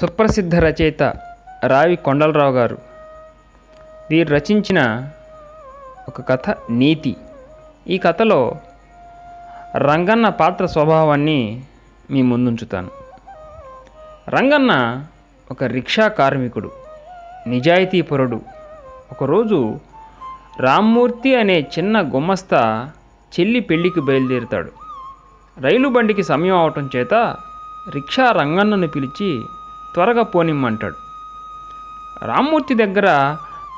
సుప్రసిద్ధ రచయిత రావి కొండలరావు గారు. వీరు రచించిన ఒక కథ నీతి. ఈ కథలో రంగన్న పాత్ర స్వభావాన్ని మీ ముందుంచుతాను. రంగన్న ఒక రిక్షా కార్మికుడు నిజాయితీపరుడు ఒకరోజు రామ్మూర్తి అనే చిన్న గుమ్మస్తా చెల్లి పెళ్ళికి బయలుదేరుతాడు. రైలు బండికి సమయం అవటం చేత రిక్షా రంగన్నను పిలిచి త్వరగా పోనిమ్మంటాడు. రామ్మూర్తి దగ్గర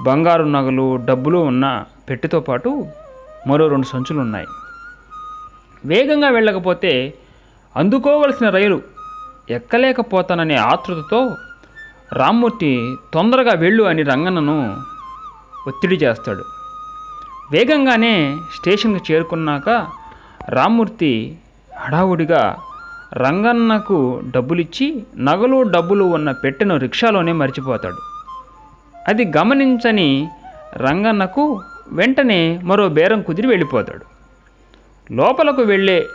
బంగారు నగలు డబ్బులు ఉన్న పెట్టెతో పాటు మరో రెండు సంచులు ఉన్నాయి వేగంగా వెళ్ళకపోతే అందుకోవలసిన రైలు ఎక్కలేకపోతాననే ఆతృతతో రామ్మూర్తి తొందరగా వెళ్ళు అని రంగన్నను ఒత్తిడి చేస్తాడు. వేగంగానే స్టేషన్కి చేరుకున్నాక రామ్మూర్తి హడావుడిగా రంగన్నకు డబ్బులిచ్చి నగలు డబ్బులు ఉన్న పెట్టెను రిక్షాలోనే మర్చిపోతాడు. అది గమనించని రంగన్నకు వెంటనే మరో బేరం కుదిరి వెళ్ళిపోతాడు. లోపలకు వెళ్ళే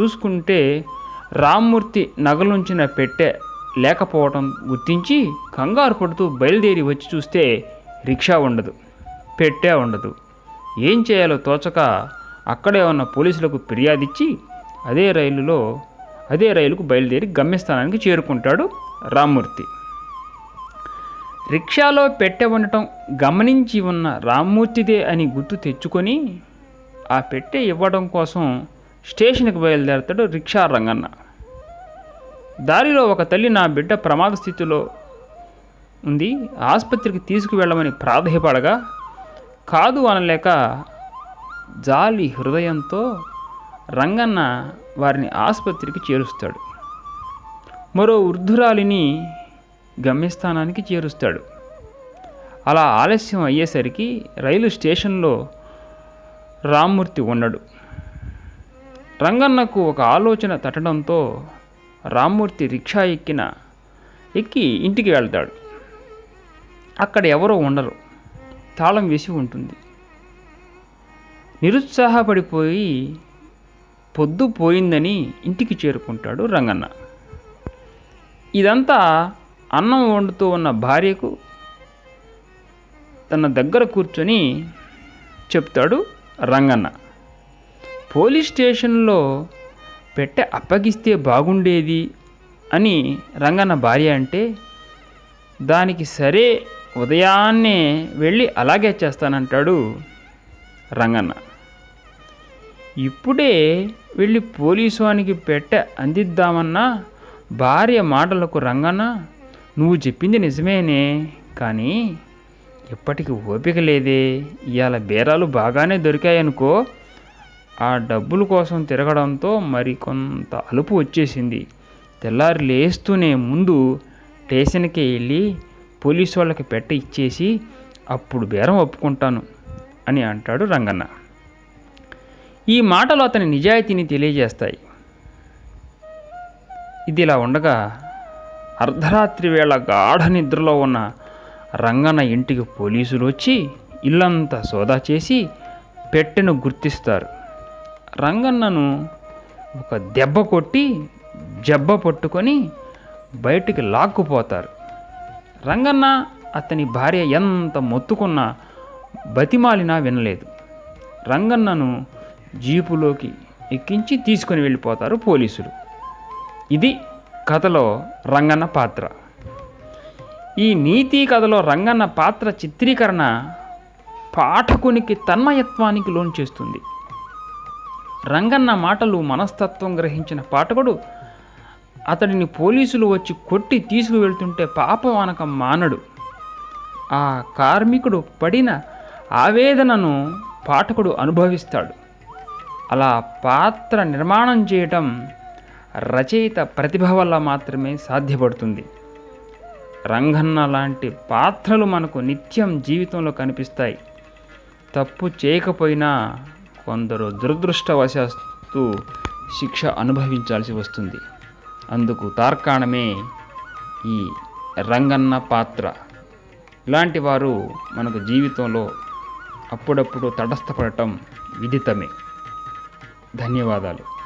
చూసుకుంటే రామ్మూర్తి నగలుంచిన పెట్టె లేకపోవటం గుర్తించి కంగారు పడుతూ బయలుదేరి వచ్చి చూస్తే రిక్షా ఉండదు పెట్టే ఉండదు. ఏం చేయాలో తోచక అక్కడే ఉన్న పోలీసులకు ఫిర్యాదిచ్చి అదే రైలులో అదే రైలుకు బయలుదేరి గమ్యస్థానానికి చేరుకుంటాడు రామ్మూర్తి. రిక్షాలో పెట్టె ఉండటం గమనించి ఉన్న రామ్మూర్తిదే అని గుర్తు తెచ్చుకొని ఆ పెట్టె ఇవ్వడం కోసం స్టేషన్కి బయలుదేరతాడు రిక్షా రంగన్న. దారిలో ఒక తల్లి నా బిడ్డ ప్రమాద స్థితిలో ఉంది ఆసుపత్రికి తీసుకువెళ్ళమని ప్రాధేయపడగా కాదు అనలేక జాలి హృదయంతో రంగన్న వారిని ఆసుపత్రికి చేరుస్తాడు. మరో వృద్ధురాలిని గమ్యస్థానానికి చేరుస్తాడు. అలా ఆలస్యం అయ్యేసరికి రైలు స్టేషన్లో రామ్మూర్తి ఉండడు. రంగన్నకు ఒక ఆలోచన తట్టడంతో రామ్మూర్తి రిక్షా ఎక్కిన ఎక్కి ఇంటికి వెళ్తాడు. అక్కడ ఎవరో ఉండరు. తాళం వేసి ఉంటుంది. నిరుత్సాహపడిపోయి పొద్దు పోయిందని ఇంటికి చేరుకుంటాడు రంగన్న. ఇదంతా అన్నం వండుతూ ఉన్న భార్యకు తన దగ్గర కూర్చొని చెప్తాడు రంగన్న. పోలీస్ స్టేషన్లో పెట్టె అప్పగిస్తే బాగుండేది అని రంగన్న భార్య అంటే దానికి సరే ఉదయాన్నే వెళ్ళి అలాగే చేస్తానంటాడు రంగన్న. ఇప్పుడే వెళ్ళి పోలీసు వానికి పెట్టె అందిద్దామన్నా భార్య మాటలకు రంగన్న నువ్వు చెప్పింది నిజమేనే. కానీ ఇప్పటికి ఓపిక లేదే. ఇవాళ బేరాలు బాగానే దొరికాయనుకో ఆ డబ్బుల కోసం తిరగడంతో మరి కొంత అలుపు వచ్చేసింది. తెల్లారి లేస్తూనే ముందు స్టేషన్కి వెళ్ళి పోలీసు వాళ్ళకి పెట్ట ఇచ్చేసి అప్పుడు బేరం ఒప్పుకుంటాను అని అంటాడు రంగన్న. ఈ మాటలు అతని నిజాయితీని తెలియజేస్తాయి. ఇది ఇలా ఉండగా అర్ధరాత్రి వేళ గాఢ నిద్రలో ఉన్న రంగన్న ఇంటికి పోలీసులు వచ్చి ఇల్లంతా సోదా చేసి పెట్టెను గుర్తిస్తారు. రంగన్నను ఒక దెబ్బ కొట్టి జబ్బ పట్టుకొని బయటికి లాక్కుపోతారు. రంగన్న అతని భార్య ఎంత మొత్తుకున్నా బతిమాలినా వినలేదు. రంగన్నను జీపులోకి ఎక్కించి తీసుకొని వెళ్ళిపోతారు పోలీసులు. ఇది కథలో రంగన్న పాత్ర. ఈ నీతి కథలో రంగన్న పాత్ర చిత్రీకరణ పాఠకునికి తన్మయత్వానికి లోన్ చేస్తుంది. రంగన్న మాటలు మనస్తత్వం గ్రహించిన పాఠకుడు అతడిని పోలీసులు వచ్చి కొట్టి తీసుకువెళ్తుంటే పాపం అనక మానడు. ఆ కార్మికుడు పడిన ఆవేదనను పాఠకుడు అనుభవిస్తాడు. అలా పాత్ర నిర్మాణం చేయటం రచయిత ప్రతిభ వల్ల మాత్రమే సాధ్యపడుతుంది. రంగన్న లాంటి పాత్రలు మనకు నిత్యం జీవితంలో కనిపిస్తాయి. తప్పు చేయకపోయినా కొందరు దురదృష్టవశాస్తు శిక్ష అనుభవించాల్సి వస్తుంది. అందుకు తార్కాణమే ఈ రంగన్న పాత్ర. ఇలాంటి వారు మనకు జీవితంలో అప్పుడప్పుడు తటస్థపడటం విదితమే. ధన్యవాదాలు.